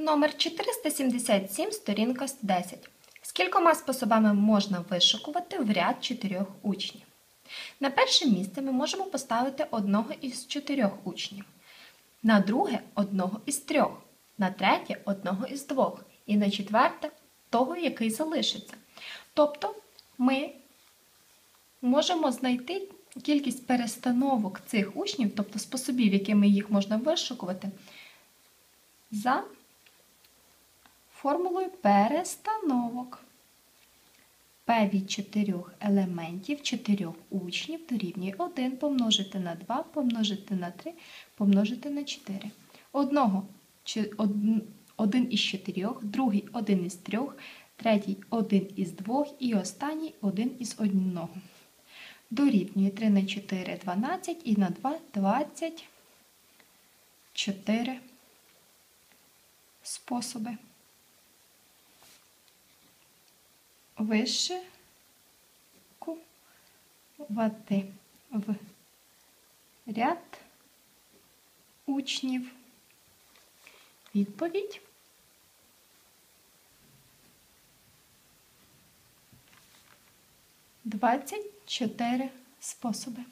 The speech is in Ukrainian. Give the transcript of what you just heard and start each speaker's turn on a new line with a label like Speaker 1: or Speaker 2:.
Speaker 1: Номер 477, сторінка 10. Скількома способами можна вишукувати в ряд чотирьох учнів? На перше місце ми можемо поставити одного із чотирьох учнів, на друге одного із трьох, на третє одного із двох і на четверте того, який залишиться. Тобто ми можемо знайти кількість перестановок цих учнів, тобто способів, якими їх можна вишукувати, за формулою перестановок. P від чотирьох елементів чотирьох учнів дорівнює 1 помножити на 2, помножити на 3, помножити на 4. Одного, чи- од- один із чотирьох, другий один із трьох, третій один із двох і останній один із одного. Дорівнює 3 на 4 – 12 і на 2 – 24 способи. Вишикувати в ряд учнів. Відповідь. Двадцять чотири способи.